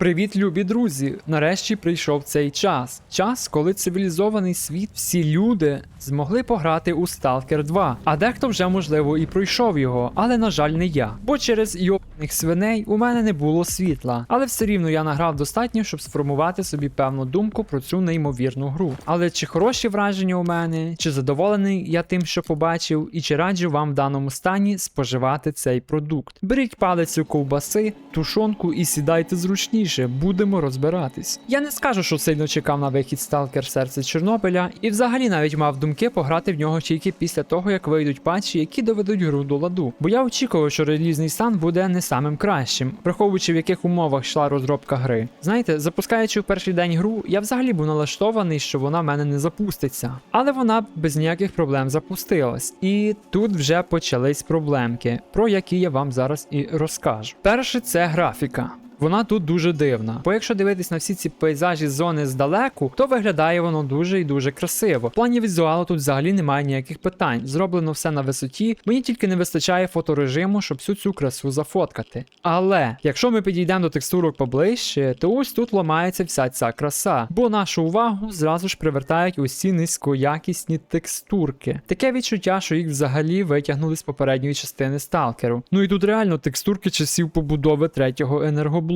Привіт, любі друзі! Нарешті прийшов цей час. Час, коли цивілізований світ, всі люди змогли пограти у Stalker 2. А дехто вже, можливо, і пройшов його, але, на жаль, не я. Бо через йобаних свиней у мене не було світла. Але все рівно я награв достатньо, щоб сформувати собі певну думку про цю неймовірну гру. Але чи хороші враження у мене, чи задоволений я тим, що побачив, і чи раджу вам в даному стані споживати цей продукт. Беріть палицю ковбаси, тушонку і сідайте зручніше, будемо розбиратись. Я не скажу, що сильно чекав на вихід Сталкер Серце Чорнобиля, і взагалі навіть мав думки пограти в нього тільки після того, як вийдуть патчі, які доведуть гру до ладу. Бо я очікував, що релізний стан буде не самим кращим, враховуючи в яких умовах йшла розробка гри. Знаєте, запускаючи в перший день гру, я взагалі був налаштований, що вона в мене не запуститься. Але вона без ніяких проблем запустилась. І тут вже почались проблемки, про які я вам зараз і розкажу. Перше, це графіка. Вона тут дуже дивна. Бо якщо дивитись на всі ці пейзажі зони здалеку, то виглядає воно дуже і дуже красиво. В плані візуалу тут взагалі немає ніяких питань. Зроблено все на висоті. Мені тільки не вистачає фоторежиму, щоб всю цю красу зафоткати. Але якщо ми підійдемо до текстурок поближче, то ось тут ламається вся ця краса, бо нашу увагу зразу ж привертають усі низькоякісні текстурки. Таке відчуття, що їх взагалі витягнули з попередньої частини сталкеру. Ну і тут реально текстурки часів побудови третього енергоблоку.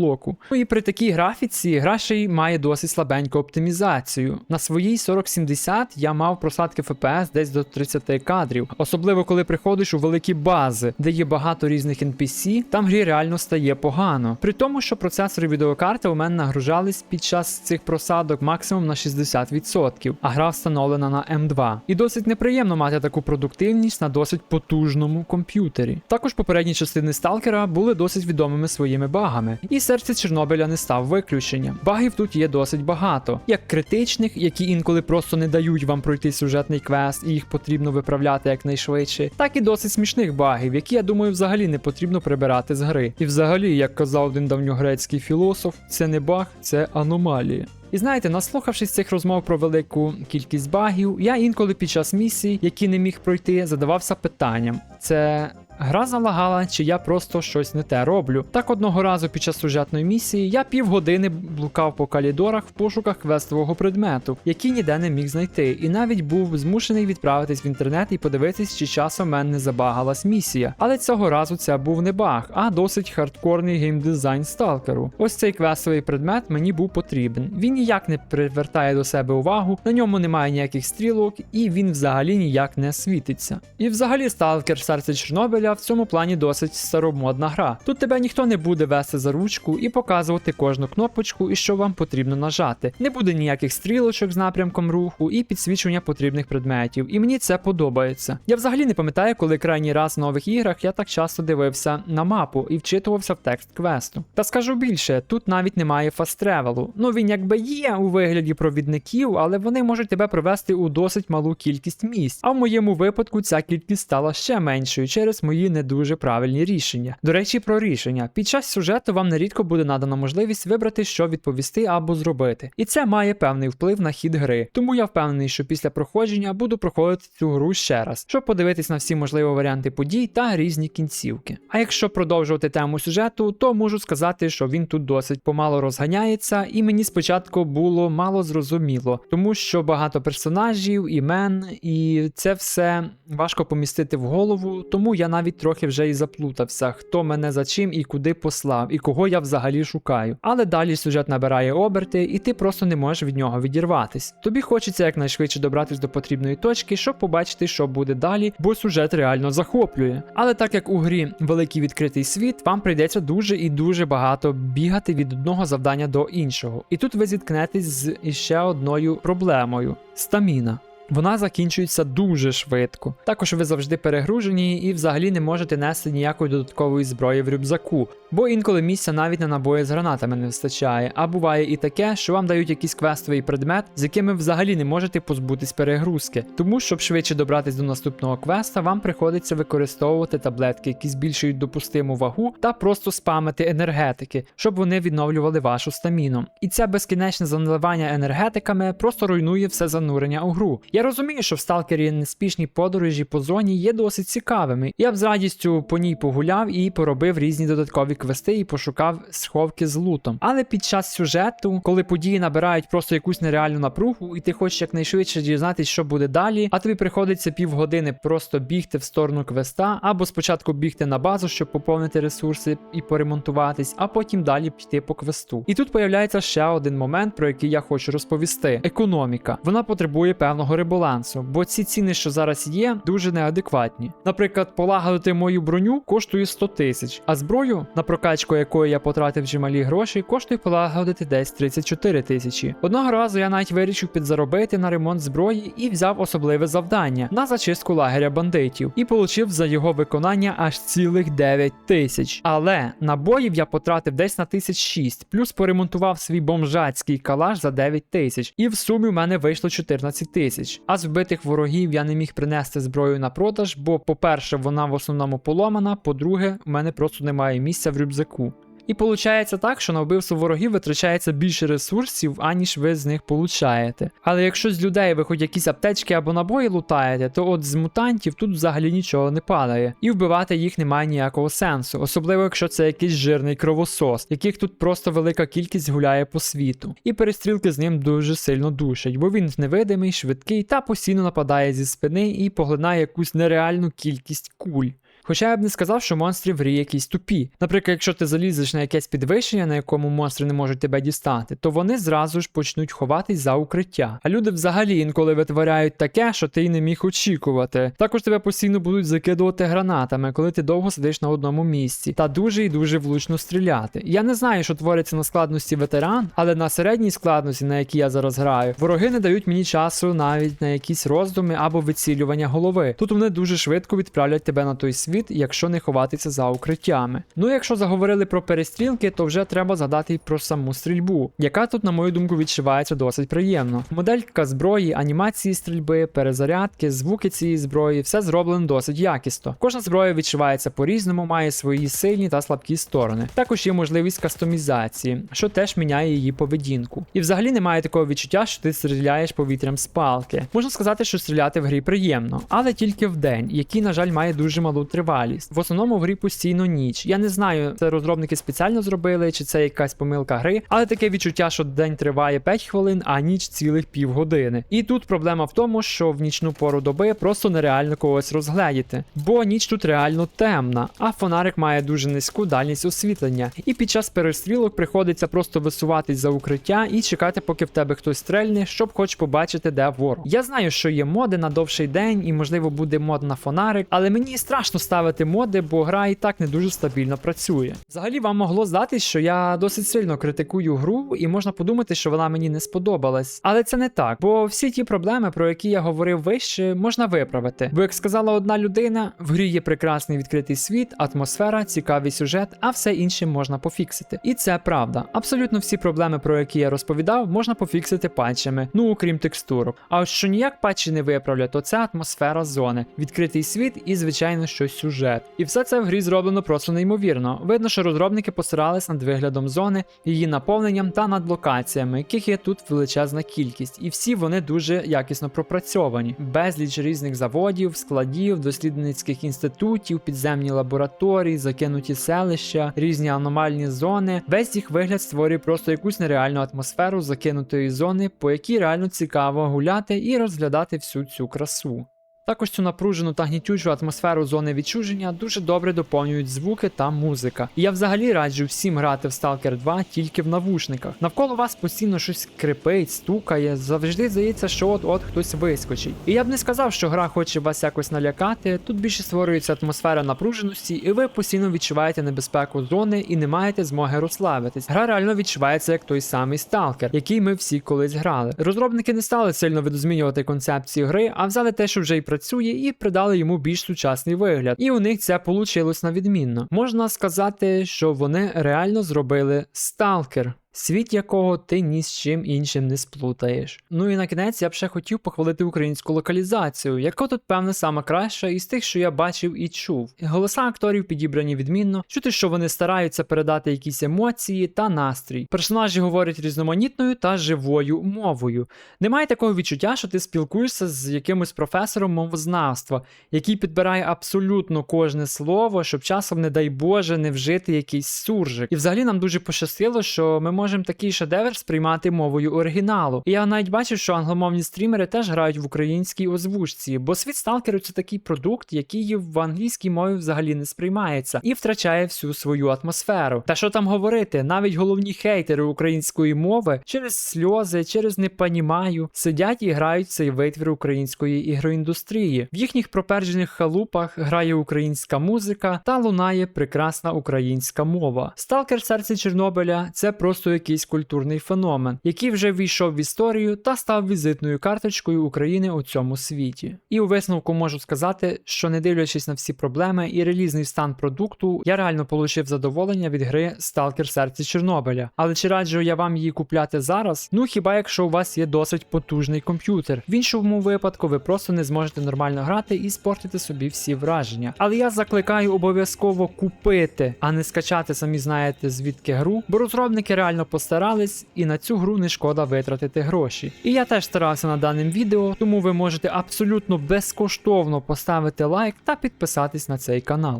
Ну і при такій графіці гра ще й має досить слабеньку оптимізацію. На своїй 4070 я мав просадки FPS десь до 30 кадрів, особливо коли приходиш у великі бази, де є багато різних NPC, там грі реально стає погано. При тому, що процесори відеокарти у мене нагружались під час цих просадок максимум на 60%, а гра встановлена на M2. І досить неприємно мати таку продуктивність на досить потужному комп'ютері. Також попередні частини Сталкера були досить відомими своїми багами, і серце Чорнобиля не став виключенням. Багів тут є досить багато, як критичних, які інколи просто не дають вам пройти сюжетний квест, і їх потрібно виправляти якнайшвидше, так і досить смішних багів, які я думаю взагалі не потрібно прибирати з гри. І взагалі, як казав один давньогрецький філософ, це не баг, це аномалія. І знаєте, наслухавшись цих розмов про велику кількість багів, я інколи під час місій, які не міг пройти, задавався питанням: це гра залагала, чи я просто щось не те роблю. Так одного разу під час сюжетної місії я півгодини блукав по калідорах в пошуках квестового предмету, який ніде не міг знайти, і навіть був змушений відправитись в інтернет і подивитись, чи часом мене не забагалась місія. Але цього разу це був не баг, а досить хардкорний геймдизайн сталкеру. Ось цей квестовий предмет мені був потрібен. Він ніяк не привертає до себе увагу, на ньому немає ніяких стрілок, і він взагалі ніяк не світиться. І взагалі сталкер серце Чорнобиля в цьому плані досить старомодна гра. Тут тебе ніхто не буде вести за ручку і показувати кожну кнопочку і що вам потрібно нажати. Не буде ніяких стрілочок з напрямком руху і підсвічування потрібних предметів. І мені це подобається. Я взагалі не пам'ятаю, коли крайній раз в нових іграх я так часто дивився на мапу і вчитувався в текст квесту. Та скажу більше, тут навіть немає фаст-тревелу. Ну він якби є у вигляді провідників, але вони можуть тебе провести у досить малу кількість місць. А в моєму випадку ця кількість стала ще меншою через мої не дуже правильні рішення. До речі, про рішення. Під час сюжету вам нерідко буде надана можливість вибрати, що відповісти або зробити. І це має певний вплив на хід гри. Тому я впевнений, що після проходження буду проходити цю гру ще раз, щоб подивитись на всі можливі варіанти подій та різні кінцівки. А якщо продовжувати тему сюжету, то можу сказати, що він тут досить помало розганяється, і мені спочатку було мало зрозуміло, тому що багато персонажів, імен, і це все важко помістити в голову, тому я навіть трохи вже і заплутався, хто мене за чим і куди послав, і кого я взагалі шукаю. Але далі сюжет набирає оберти, і ти просто не можеш від нього відірватись. Тобі хочеться якнайшвидше добратись до потрібної точки, щоб побачити, що буде далі, бо сюжет реально захоплює. Але так як у грі великий відкритий світ, вам прийдеться дуже і дуже багато бігати від одного завдання до іншого. І тут ви зіткнетесь з іще одною проблемою стаміна. Вона закінчується дуже швидко. Також ви завжди перегружені і взагалі не можете нести ніякої додаткової зброї в рюкзаку, бо інколи місця навіть на набої з гранатами не вистачає. А буває і таке, що вам дають якийсь квестовий предмет, з яким ви взагалі не можете позбутись перегрузки. Тому, щоб швидше добратись до наступного квеста, вам приходиться використовувати таблетки, які збільшують допустиму вагу, та просто спамити енергетики, щоб вони відновлювали вашу стаміну. І це безкінечне заналивання енергетиками просто руйнує все занурення у гру. Я розумію, що в сталкері неспішні подорожі по зоні є досить цікавими. Я б з радістю по ній погуляв і поробив різні додаткові квести і пошукав сховки з лутом. Але під час сюжету, коли події набирають просто якусь нереальну напругу, і ти хочеш якнайшвидше дізнатися, що буде далі, а тобі приходиться півгодини просто бігти в сторону квеста, або спочатку бігти на базу, щоб поповнити ресурси і поремонтуватись, а потім далі піти по квесту. І тут появляється ще один момент, про який я хочу розповісти: економіка. Вона потребує певного ребалансу, бо ці ціни, що зараз є, дуже неадекватні. Наприклад, полагодити мою броню коштує 100 тисяч, а зброю, на прокачку якої я потратив чималі гроші, коштує полагодити десь 34 тисячі. Одного разу я навіть вирішив підзаробити на ремонт зброї і взяв особливе завдання на зачистку лагеря бандитів і получив за його виконання аж цілих 9 тисяч. Але набоїв я потратив десь на тисяч 6, плюс поремонтував свій бомжацький калаш за 9 тисяч, і в сумі в мене вийшло 14 тисяч. А з вбитих ворогів я не міг принести зброю на продаж, бо, по-перше, вона в основному поломана, по-друге, у мене просто немає місця в рюкзаку. І виходить так, що на вбивство ворогів витрачається більше ресурсів, аніж ви з них получаєте. Але якщо з людей ви хоч якісь аптечки або набої лутаєте, то от з мутантів тут взагалі нічого не падає. І вбивати їх немає ніякого сенсу, особливо якщо це якийсь жирний кровосос, яких тут просто велика кількість гуляє по світу. І перестрілки з ним дуже сильно душать, бо він невидимий, швидкий та постійно нападає зі спини і поглинає якусь нереальну кількість куль. Хоча я б не сказав, що монстри в грі якісь тупі. Наприклад, якщо ти залізеш на якесь підвищення, на якому монстри не можуть тебе дістати, то вони зразу ж почнуть ховатись за укриття. А люди взагалі інколи витворяють таке, що ти й не міг очікувати. Також тебе постійно будуть закидувати гранатами, коли ти довго сидиш на одному місці, та дуже і дуже влучно стріляти. Я не знаю, що твориться на складності ветеран, але на середній складності, на якій я зараз граю, вороги не дають мені часу навіть на якісь роздуми або вицілювання голови. Тут вони дуже швидко відправлять тебе на той світ світ, якщо не ховатися за укриттями. Ну якщо заговорили про перестрілки, то вже треба згадати й про саму стрільбу, яка тут, на мою думку, відчувається досить приємно. Моделька зброї, анімації стрільби, перезарядки, звуки цієї зброї, все зроблено досить якісно. Кожна зброя відчувається по-різному, має свої сильні та слабкі сторони. Також є можливість кастомізації, що теж міняє її поведінку. І взагалі немає такого відчуття, що ти стріляєш повітрям з палки. Можна сказати, що стріляти в грі приємно, але тільки в день, який, на жаль, має дуже малу тривалість тривалість. В основному в грі постійно ніч. Я не знаю, це розробники спеціально зробили, чи це якась помилка гри, але таке відчуття, що день триває 5 хвилин, а ніч цілих півгодини. І тут проблема в тому, що в нічну пору доби просто нереально когось розгледіти, бо ніч тут реально темна, а фонарик має дуже низьку дальність освітлення. І під час перестрілок приходиться просто висуватись за укриття і чекати, поки в тебе хтось стрельне, щоб хоч побачити, де ворог. Я знаю, що є моди на довший день, і можливо буде мод на фонарик, але мені страшно ставити ставити моди, бо гра і так не дуже стабільно працює. Взагалі вам могло здатись, що я досить сильно критикую гру, і можна подумати, що вона мені не сподобалась. Але це не так, бо всі ті проблеми, про які я говорив вище, можна виправити. Бо, як сказала одна людина, в грі є прекрасний відкритий світ, атмосфера, цікавий сюжет, а все інше можна пофіксити. І це правда. Абсолютно всі проблеми, про які я розповідав, можна пофіксити патчами, ну окрім текстурок. А що ніяк патчі не виправлять, то це атмосфера зони, відкритий світ і, звичайно, щось сюжет. І все це в грі зроблено просто неймовірно. Видно, що розробники постарались над виглядом зони, її наповненням та над локаціями, яких є тут величезна кількість, і всі вони дуже якісно пропрацьовані. Безліч різних заводів, складів, дослідницьких інститутів, підземні лабораторії, закинуті селища, різні аномальні зони. Весь їх вигляд створює просто якусь нереальну атмосферу закинутої зони, по якій реально цікаво гуляти і розглядати всю цю красу. Також цю напружену та гнітючу атмосферу зони відчуження дуже добре доповнюють звуки та музика. І я взагалі раджу всім грати в Stalker 2 тільки в навушниках. Навколо вас постійно щось крипить, стукає, завжди здається, що от-от хтось вискочить. І я б не сказав, що гра хоче вас якось налякати. Тут більше створюється атмосфера напруженості, і ви постійно відчуваєте небезпеку зони і не маєте змоги розслабитись. Гра реально відчувається як той самий сталкер, який ми всі колись грали. Розробники не стали сильно видозмінювати концепцію гри, а взяли те, що вже й працює, і придали йому більш сучасний вигляд. І у них це получилось на відмінно. Можна сказати, що вони реально зробили сталкер. Світ якого ти ні з чим іншим не сплутаєш. Ну і на кінець я б ще хотів похвалити українську локалізацію, яка тут, певне, сама краща із тих, що я бачив і чув. Голоса акторів підібрані відмінно, чути, що вони стараються передати якісь емоції та настрій. Персонажі говорять різноманітною та живою мовою. Немає такого відчуття, що ти спілкуєшся з якимось професором мовознавства, який підбирає абсолютно кожне слово, щоб часом, не дай Боже, не вжити якийсь суржик. І взагалі нам дуже пощастило, що ми можемо такий шедевр сприймати мовою оригіналу. І я навіть бачив, що англомовні стрімери теж грають в українській озвучці, бо світ сталкерів це такий продукт, який в англійській мові взагалі не сприймається і втрачає всю свою атмосферу. Та що там говорити, навіть головні хейтери української мови через сльози, через непонімаю сидять і грають цей витвір української ігроіндустрії. В їхніх проперджених халупах грає українська музика та лунає прекрасна українська мова. Сталкер серце Чорнобиля це просто якийсь культурний феномен, який вже війшов в історію та став візитною карточкою України у цьому світі. І у висновку можу сказати, що не дивлячись на всі проблеми і релізний стан продукту, я реально получив задоволення від гри Сталкер серце Чорнобиля. Але чи раджу я вам її купляти зараз? Ну хіба якщо у вас є досить потужний комп'ютер. В іншому випадку ви просто не зможете нормально грати і спортити собі всі враження. Але я закликаю обов'язково купити, а не скачати самі знаєте звідки гру, бо розробники реально постарались, і на цю гру не шкода витратити гроші. І я теж старався на даним відео, тому ви можете абсолютно безкоштовно поставити лайк та підписатись на цей канал.